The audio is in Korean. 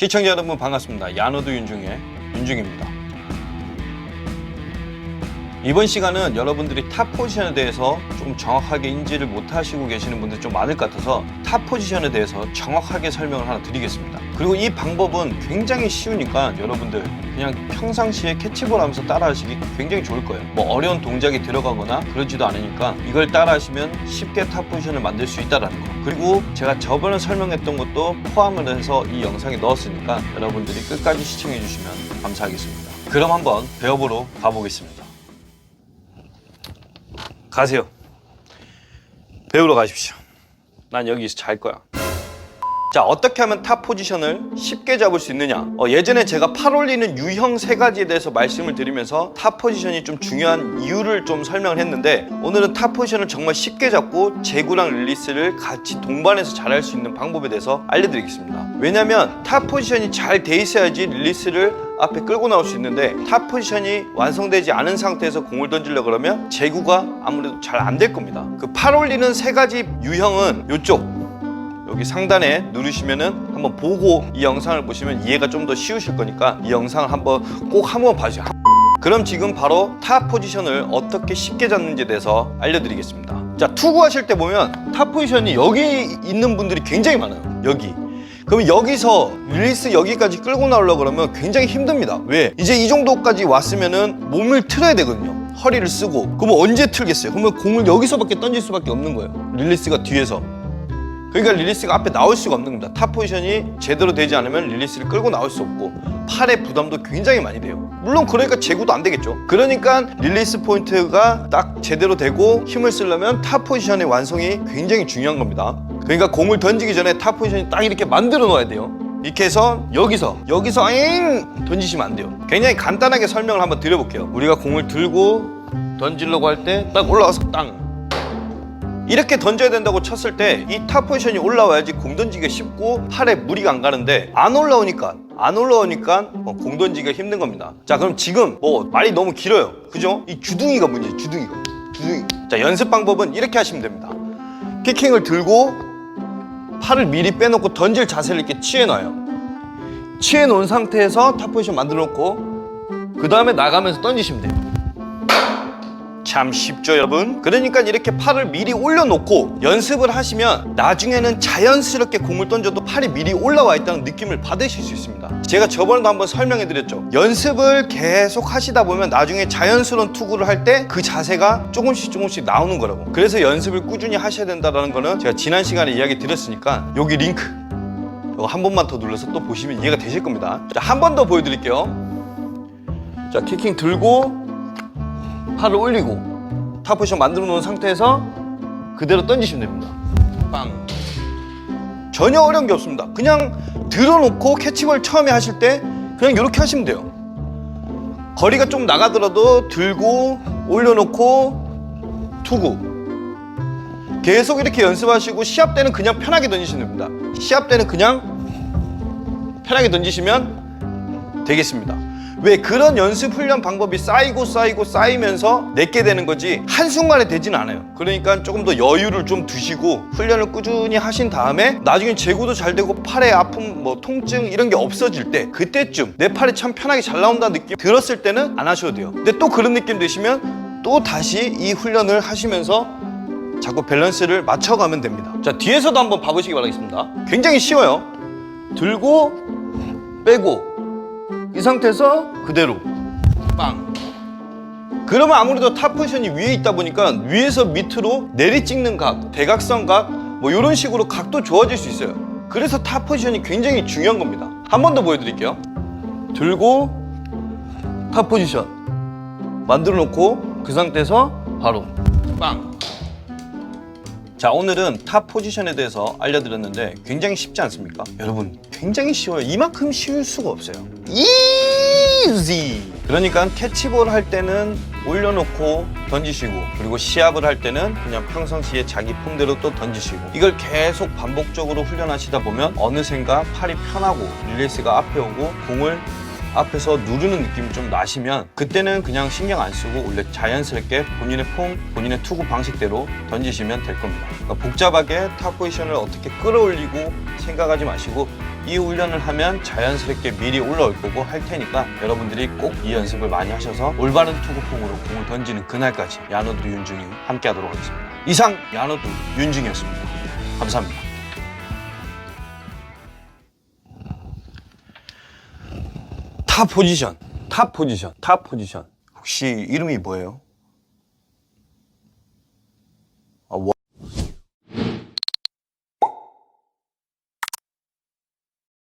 시청자 여러분 반갑습니다. 야노드 윤중의 윤중입니다. 이번 시간은 여러분들이 탑 포지션에 대해서 좀 정확하게 인지를 못하시고 계시는 분들이 좀 많을 것 같아서 탑 포지션에 대해서 정확하게 설명을 하나 드리겠습니다. 그리고 이 방법은 굉장히 쉬우니까 여러분들 그냥 평상시에 캐치볼 하면서 따라하시기 굉장히 좋을 거예요. 뭐 어려운 동작이 들어가거나 그러지도 않으니까 이걸 따라하시면 쉽게 탑 포지션을 만들 수 있다는 거. 그리고 제가 저번에 설명했던 것도 포함을 해서 이 영상에 넣었으니까 여러분들이 끝까지 시청해 주시면 감사하겠습니다. 그럼 한번 배워보러 가보겠습니다. 가세요. 배우러 가십시오. 난 여기서 잘 거야. 자, 어떻게 하면 탑 포지션을 쉽게 잡을 수 있느냐? 어, 예전에 제가 팔 올리는 유형 세 가지에 대해서 말씀을 드리면서 탑 포지션이 좀 중요한 이유를 좀 설명을 했는데 오늘은 탑 포지션을 정말 쉽게 잡고 제구랑 릴리스를 같이 동반해서 잘할 수 있는 방법에 대해서 알려드리겠습니다. 왜냐면 탑 포지션이 잘 돼 있어야지 릴리스를 앞에 끌고 나올 수 있는데 탑 포지션이 완성되지 않은 상태에서 공을 던지려 그러면 제구가 아무래도 잘 안 될 겁니다. 그 팔 올리는 세 가지 유형은 이쪽 여기 상단에 누르시면은 한번 보고 이 영상을 보시면 이해가 좀 더 쉬우실 거니까 이 영상을 한번 꼭 한번 봐주세요. 그럼 지금 바로 탑 포지션을 어떻게 쉽게 잡는지에 대해서 알려드리겠습니다. 자, 투구하실 때 보면 탑 포지션이 여기 있는 분들이 굉장히 많아요. 여기. 그럼 여기서 릴리스 여기까지 끌고 나오려고 그러면 굉장히 힘듭니다. 왜? 이제 이 정도까지 왔으면은 몸을 틀어야 되거든요. 허리를 쓰고. 그러면 언제 틀겠어요? 그러면 공을 여기서밖에 던질 수밖에 없는 거예요. 릴리스가 뒤에서. 그러니까 릴리스가 앞에 나올 수가 없는 겁니다. 탑 포지션이 제대로 되지 않으면 릴리스를 끌고 나올 수 없고 팔의 부담도 굉장히 많이 돼요. 물론 그러니까 제구도 안 되겠죠. 그러니까 릴리스 포인트가 딱 제대로 되고 힘을 쓰려면 탑 포지션의 완성이 굉장히 중요한 겁니다. 그러니까 공을 던지기 전에 탑 포지션이 딱 이렇게 만들어 놓아야 돼요. 이렇게 해서 여기서 여기서 잉 던지시면 안 돼요. 굉장히 간단하게 설명을 한번 드려볼게요. 우리가 공을 들고 던지려고 할 때 딱 올라가서 땅 이렇게 던져야 된다고 쳤을 때 이 탑 포지션이 올라와야지 공 던지기가 쉽고 팔에 무리가 안 가는데 안 올라오니까 안 올라오니까 어, 공 던지기가 힘든 겁니다. 자 그럼 지금 뭐 말이 너무 길어요. 그죠? 이 주둥이가 문제예요. 주둥이가. 주둥이. 자 연습 방법은 이렇게 하시면 됩니다. 피킹을 들고 팔을 미리 빼놓고 던질 자세를 이렇게 취해놔요. 취해놓은 상태에서 탑 포지션 만들어 놓고 그 다음에 나가면서 던지시면 돼요. 참 쉽죠 여러분? 그러니까 이렇게 팔을 미리 올려놓고 연습을 하시면 나중에는 자연스럽게 공을 던져도 팔이 미리 올라와 있다는 느낌을 받으실 수 있습니다. 제가 저번에도 한번 설명해 드렸죠. 연습을 계속 하시다 보면 나중에 자연스러운 투구를 할 때 그 자세가 조금씩 조금씩 나오는 거라고. 그래서 연습을 꾸준히 하셔야 된다는 거는 제가 지난 시간에 이야기 드렸으니까 여기 링크 이거 한 번만 더 눌러서 또 보시면 이해가 되실 겁니다. 자 한 번 더 보여드릴게요. 자 키킹 들고 팔을 올리고 탑 포지션 만들어 놓은 상태에서 그대로 던지시면 됩니다. 빵. 전혀 어려운 게 없습니다. 그냥 들어놓고 캐치볼 처음에 하실 때 그냥 이렇게 하시면 돼요. 거리가 좀 나가더라도 들고 올려놓고 투구. 계속 이렇게 연습하시고 시합 때는 그냥 편하게 던지시면 됩니다. 시합 때는 그냥 편하게 던지시면 되겠습니다. 왜 그런 연습 훈련 방법이 쌓이고 쌓이고 쌓이면서 내게 되는 거지 한순간에 되진 않아요. 그러니까 조금 더 여유를 좀 두시고 훈련을 꾸준히 하신 다음에 나중에 제구도 잘 되고 팔에 아픔, 뭐 통증 이런 게 없어질 때 그때쯤 내 팔이 참 편하게 잘 나온다는 느낌 들었을 때는 안 하셔도 돼요. 근데 또 그런 느낌 드시면 또 다시 이 훈련을 하시면서 자꾸 밸런스를 맞춰가면 됩니다. 자 뒤에서도 한번 봐보시기 바라겠습니다. 굉장히 쉬워요. 들고 빼고 이 상태에서 그대로 빵. 그러면 아무래도 탑 포지션이 위에 있다 보니까 위에서 밑으로 내리 찍는 각, 대각선 각, 뭐 이런 식으로 각도 좋아질 수 있어요. 그래서 탑 포지션이 굉장히 중요한 겁니다. 한 번 더 보여드릴게요. 들고 탑 포지션 만들어 놓고 그 상태에서 바로 빵. 자 오늘은 탑 포지션에 대해서 알려드렸는데 굉장히 쉽지 않습니까? 여러분 굉장히 쉬워요. 이만큼 쉬울 수가 없어요. 이지 그러니까 캐치볼 할 때는 올려놓고 던지시고 그리고 시합을 할 때는 그냥 평상시에 자기 폼대로 또 던지시고. 이걸 계속 반복적으로 훈련하시다 보면 어느샌가 팔이 편하고 릴리스가 앞에 오고 공을 앞에서 누르는 느낌이 좀 나시면 그때는 그냥 신경 안 쓰고 원래 자연스럽게 본인의 폼, 본인의 투구 방식대로 던지시면 될 겁니다. 그러니까 복잡하게 탑 포지션을 어떻게 끌어올리고 생각하지 마시고 이 훈련을 하면 자연스럽게 미리 올라올 거고 할 테니까 여러분들이 꼭 이 연습을 많이 하셔서 올바른 투구폼으로 공을 던지는 그날까지 야노드 윤중이 함께 하도록 하겠습니다. 이상 야노드 윤중이었습니다. 감사합니다. 탑 포지션, 탑 포지션, 탑 포지션. 혹시 이름이 뭐예요?